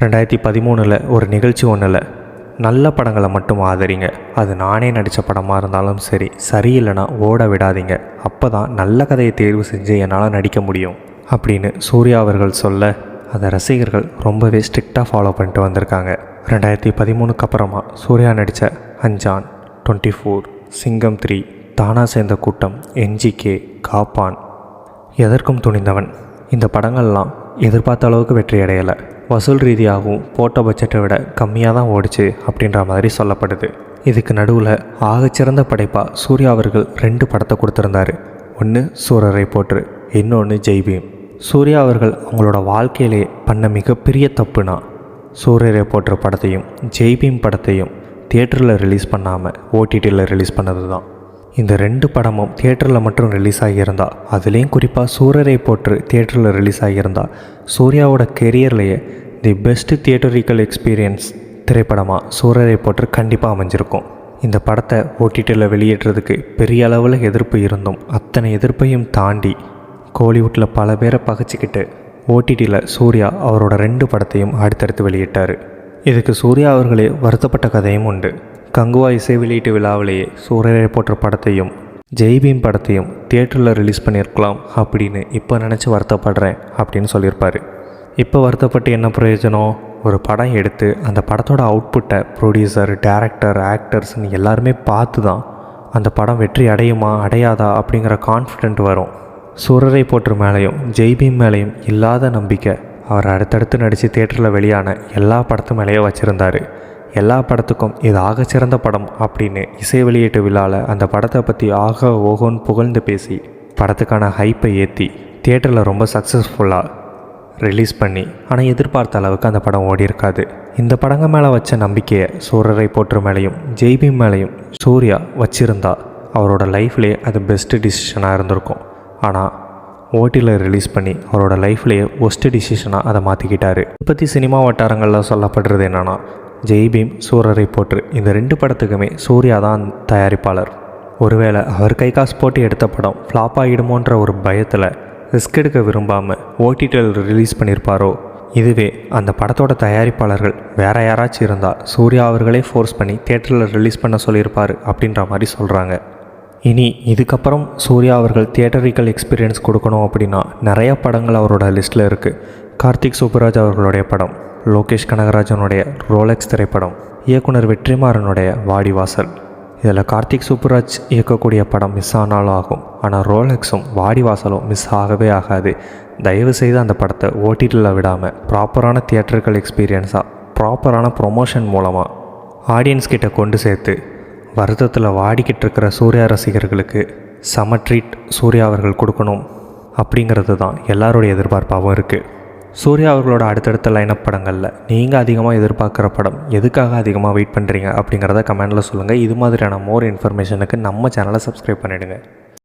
ரெண்டாயிரத்தி பதிமூணில் ஒரு நிகழ்ச்சி ஒன்றில் நல்ல படங்களை மட்டும் ஆதரிங்க. அது நானே நடித்த படமாக இருந்தாலும் சரி சரியில்லைனா ஓட விடாதீங்க. அப்போ தான் நல்ல கதையை தேர்வு செஞ்சு என்னால் நடிக்க முடியும் அப்படின்னு சூர்யா அவர்கள் சொல்ல அதை ரசிகர்கள் ரொம்பவே ஸ்ட்ரிக்டாக ஃபாலோ பண்ணிட்டு வந்திருக்காங்க. ரெண்டாயிரத்தி பதிமூணுக்கு அப்புறமா சூர்யா நடித்த Anjaan twenty four Singam three Thaana Serndha Koottam NGK காப்பான். எதற்கும் துணிந்தவன். இந்த படங்கள்லாம் எதிர்பார்த்த அளவுக்கு வெற்றி அடையலை வசூல் ரீதியாகவும் போட்ட பட்ஜெட்டை விட கம்மியாக தான் ஓடிச்சு அப்படின்ற மாதிரி சொல்லப்படுது. இதுக்கு நடுவில் ஆகச்சிறந்த படைப்பாக சூர்யா அவர்கள் ரெண்டு படத்தை கொடுத்துருந்தாரு. ஒன்று சூரரை போற்று இன்னொன்று ஜெய்பீம் சூர்யா அவர்கள் அவங்களோட வாழ்க்கையிலே பண்ண மிகப்பெரிய தப்புனா சூரியரை போற்ற படத்தையும் ஜெய்பீம் படத்தையும் தியேட்டரில் ரிலீஸ் பண்ணாமல் ஓடிடியில் ரிலீஸ் பண்ணது தான் இந்த ரெண்டு படமும் தியேட்டரில் மட்டும் ரிலீஸ் ஆகியிருந்தா அதுலேயும் குறிப்பாக சூரரை போற்று தியேட்டரில் ரிலீஸ் ஆகியிருந்தா சூர்யாவோட கெரியர்லேயே தி பெஸ்ட் தியேட்டரிக்கல் எக்ஸ்பீரியன்ஸ் திரைப்படமாக சூரரை போற்று கண்டிப்பாக அமைஞ்சிருக்கும். இந்த படத்தை ஓடிடியில் வெளியேற்றுறதுக்கு பெரிய அளவில் எதிர்ப்பு இருந்தும் அத்தனை எதிர்ப்பையும் தாண்டி கோலிவுட்டில் பல பேரை பகைச்சிக்கிட்டு ஓடிடியில் சூர்யா அவரோட ரெண்டு படத்தையும் அடுத்தடுத்து வெளியிட்டார். இதுக்கு சூர்யா அவர்களே வருத்தப்பட்ட கதையும் உண்டு. கங்குவா இசை வெளியீட்டு விழாவிலேயே சூரியரை போற்ற படத்தையும் ஜெய்பீம் படத்தையும் தியேட்டரில் ரிலீஸ் பண்ணியிருக்கலாம் அப்படின்னு இப்போ நினச்சி வருத்தப்படுறேன் அப்படின்னு சொல்லியிருப்பார். இப்போ வருத்தப்பட்டு என்ன பிரயோஜனம்? ஒரு படம் எடுத்து அந்த படத்தோட அவுட்புட்டை ப்ரொடியூசர் டேரக்டர் ஆக்டர்ஸ்னு எல்லாருமே பார்த்து தான் அந்த படம் வெற்றி அடையுமா அடையாதா அப்படிங்கிற கான்ஃபிடென்ட் வரும். சூரரை போற்று மேலேயும் ஜெய்பீம் மேலேயும் இல்லாத நம்பிக்கை. அவர் அடுத்தடுத்து நடித்து தியேட்டரில் வெளியான எல்லா படத்து மேலேயும் வச்சுருந்தார். எல்லா படத்துக்கும் இது ஆக சிறந்த படம் அப்படின்னு இசை வெளியீட்டு விழாவில் அந்த படத்தை பற்றி ஆக ஓகோன்னு புகழ்ந்து பேசி படத்துக்கான ஹைப்பை ஏற்றி தியேட்டரில் ரொம்ப சக்ஸஸ்ஃபுல்லாக ரிலீஸ் பண்ணி ஆனால் எதிர்பார்த்த அளவுக்கு அந்த படம் ஓடி இருக்காது. இந்த படங்க மேலே வச்ச நம்பிக்கையை சூரரை போற்று மேலேயும் ஜெய்பி மேலேயும் சூர்யா வச்சிருந்தா அவரோட லைஃப்லேயே அது பெஸ்ட்டு டிசிஷனாக இருந்திருக்கும். ஆனால் ஓட்டியில் ரிலீஸ் பண்ணி அவரோட லைஃப்லேயே ஒஸ்ட்டு டிசிஷனாக அதை மாற்றிக்கிட்டாரு இதை பற்றி சினிமா வட்டாரங்களில் சொல்லப்படுறது என்னென்னா ஜெய்பீம் சூரரை போற்று. இந்த ரெண்டு படத்துக்குமே சூர்யா தான் தயாரிப்பாளர். ஒருவேளை அவர் கை காசு போட்டு எடுத்த படம் ஃப்ளாப் ஆகிடுமோன்ற ஒரு பயத்தில் ரிஸ்க் எடுக்க விரும்பாமல் ஓடிடியில் ரிலீஸ் பண்ணியிருப்பாரோ இதுவே அந்த படத்தோட தயாரிப்பாளர்கள் வேற யாராச்சும் இருந்தால் சூர்யா அவர்களே ஃபோர்ஸ் பண்ணி தியேட்டரில் ரிலீஸ் பண்ண சொல்லியிருப்பார் அப்படின்ற மாதிரி சொல்கிறாங்க இனி இதுக்கப்புறம் சூர்யா அவர்கள் தியேட்டரிக்கல் எக்ஸ்பீரியன்ஸ் கொடுக்கணும் அப்படின்னா நிறைய படங்கள் அவரோட லிஸ்ட்டில் இருக்குது கார்த்திக் சூப்பராஜ் அவர்களுடைய படம் லோகேஷ் கனகராஜனுடைய ரோலெக்ஸ் திரைப்படம் இயக்குனர் வெற்றிமாறனுடைய வாடிவாசல். இதில் கார்த்திக் சுப்புராஜ் இயக்கக்கூடிய படம் மிஸ் ஆனாலும் ஆகும். ஆனால் ரோலெக்ஸும் வாடிவாசலும் மிஸ் ஆகவே ஆகாது. தயவு செய்து அந்த படத்தை ஓடிடியில் விடாமல் ப்ராப்பரான தியேட்டர்கள் எக்ஸ்பீரியன்ஸாக ப்ராப்பரான ப்ரொமோஷன் மூலமாக ஆடியன்ஸ் கிட்ட கொண்டு சேர்த்து வருத்தத்தில் வாடிக்கிட்டு இருக்கிற சூர்யா ரசிகர்களுக்கு சம ட்ரீட் சூர்யா அவர்கள் கொடுக்கணும் அப்படிங்கிறது தான் எல்லாருடைய எதிர்பார்ப்பாகவும் இருக்குது சூர்யா அவர்களோட அடுத்தடுத்த லைனப் படங்களில் நீங்கள் அதிகமாக எதிர்பார்க்குற படம் எதுக்காக அதிகமாக வெயிட் பண்ணுறீங்க அப்படிங்கிறத கமெண்டில் சொல்லுங்கள் இது மாதிரியான மோர் இன்ஃபர்மேஷனுக்கு நம்ம சேனலை சப்ஸ்கிரைப் பண்ணிவிடுங்க